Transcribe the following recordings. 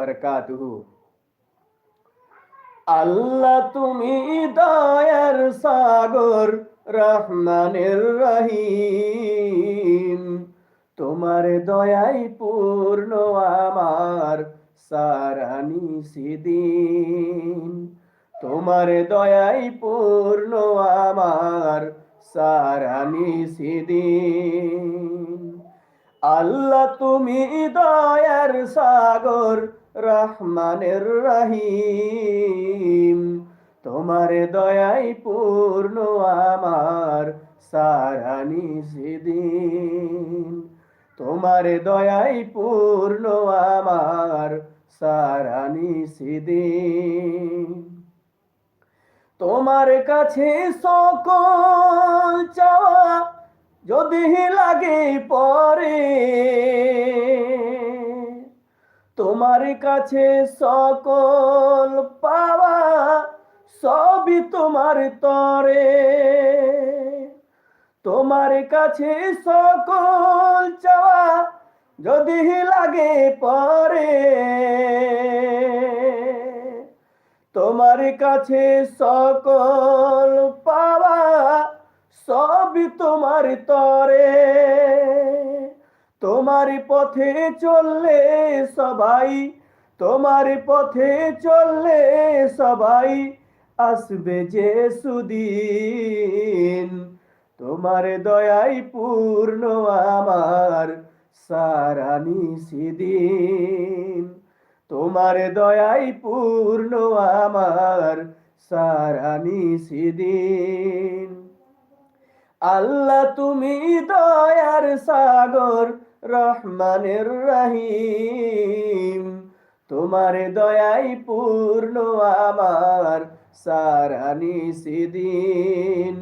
বারাকাতুহু আল্লাহ তুমি দয়ার সাগর রহমানের রহিম তোমার দয়াই পূর্ণ আমার সারানি সিদিন তোমার দয়াই পূর্ণ আমার সারানি সিদিন আল্লাহ তুমি দয়ার সাগর রহমানের রহিম। তোমার দয়াই পূর্ণ আমার সারা সেদিন তোমার দয়াই পূর্ণ আমার সারা সেদিন তোমার কাছে সকল চাওয়া যদি লাগে পরে তোমার কাছে সকল পাওয়া সবই তোমার তরে। তোমার কাছে সকল চাওয়া যদি লাগে পরে। তোমার কাছে সকল পাওয়া সবই তোমার তরে। তোমার পথে চললে সবাই তোমার পথে চললে সবাই আসবে যে সুদিন তোমার দয়াই পূর্ণ আমার সারা সিদিন তোমার দয়াই পূর্ণ আমার সারা সিদিন আল্লাহ তুমি দয়ার সাগর রহমানের রহিম। তোমার দয়াই পূর্ণ আমার সারানি সিদিন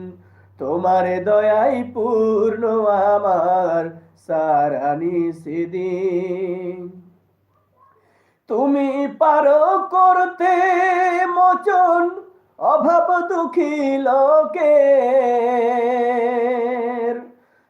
তোমার দয়াই পূর্ণ আমার সারানি সিদিন তুমি পারো করতে মোচন, অভাব দুঃখী লোকের।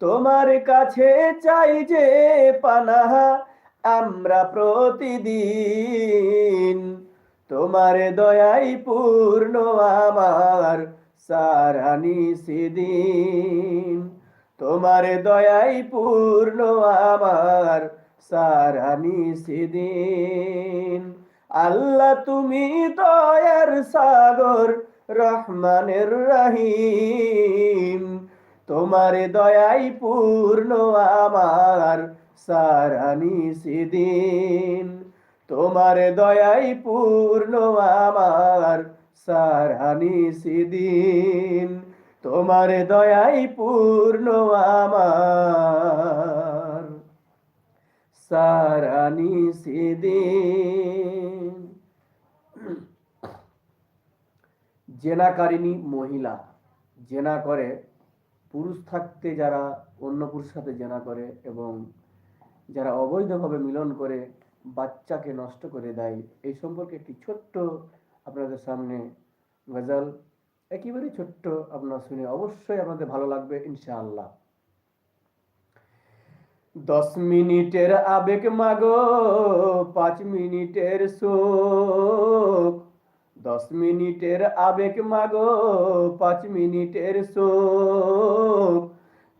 তোমার কাছে চাই যে পানাহা, আমরা প্রতিদিন তোমার দয়াই পূর্ণ, আমার সারানি সিদিন তোমার দয়াই পূর্ণ, আমার সারানি সিদিন আল্লাহ, তুমি দয়ার সাগর, রহমানের রহিম। তোমার দয়াই পূর্ণ আমার সারানি সিদিন তোমার দয়াই পূর্ণ আমার সারানি সিদিন তোমার দয়াই পূর্ণ আমার সারানি সিদিন জেনাকারিনী মহিলা, জেনা করে পুরুষ থাকতে যারা অন্য পুরুষের সাথে জেনা করে এবং যারা অবৈধভাবে মিলন করে বাচ্চাকে নষ্ট করে দেয়, এই সম্পর্কে একটি ছোট্ট আপনাদের সামনে গজল একেবারেই ছোট্ট আপনার শুনে অবশ্যই আপনাদের ভালো লাগবে, ইনশাআল্লাহ। দশ মিনিটের আবেগ মাগো, পাঁচ মিনিটের শোক দশ মিনিটের আবেগ মাগো, পাঁচ মিনিটের শোক।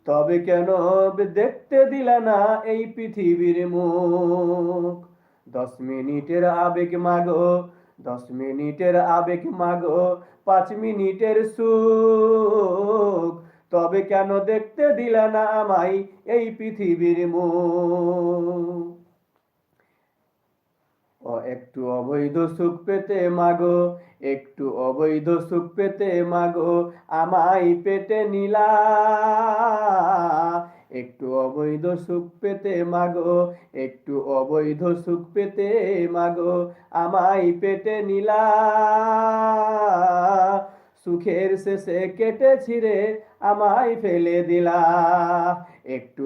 তবে কেন দেখতে দিলে না এই পৃথিবীর মুখ? দশ মিনিটের আবেগ মাগো, দশ মিনিটের আবেগ মাগো, পাঁচ মিনিটের সুখ তবে কেন দেখতে দিলে না আমায় এই পৃথিবীর মুখ? একটু অবৈধ সুখ পেতে মাগো, একটু অবৈধ সুখ পেতে মাগো, আমায় পেটে নিলা। একটু অবৈধ সুখ পেতে মাগো, একটু অবৈধ সুখ পেতে মাগো, আমায় পেটে নিলা। সুখের শেষে কেটে ছিঁড়ে আমায় ফেলে দিলা। একটু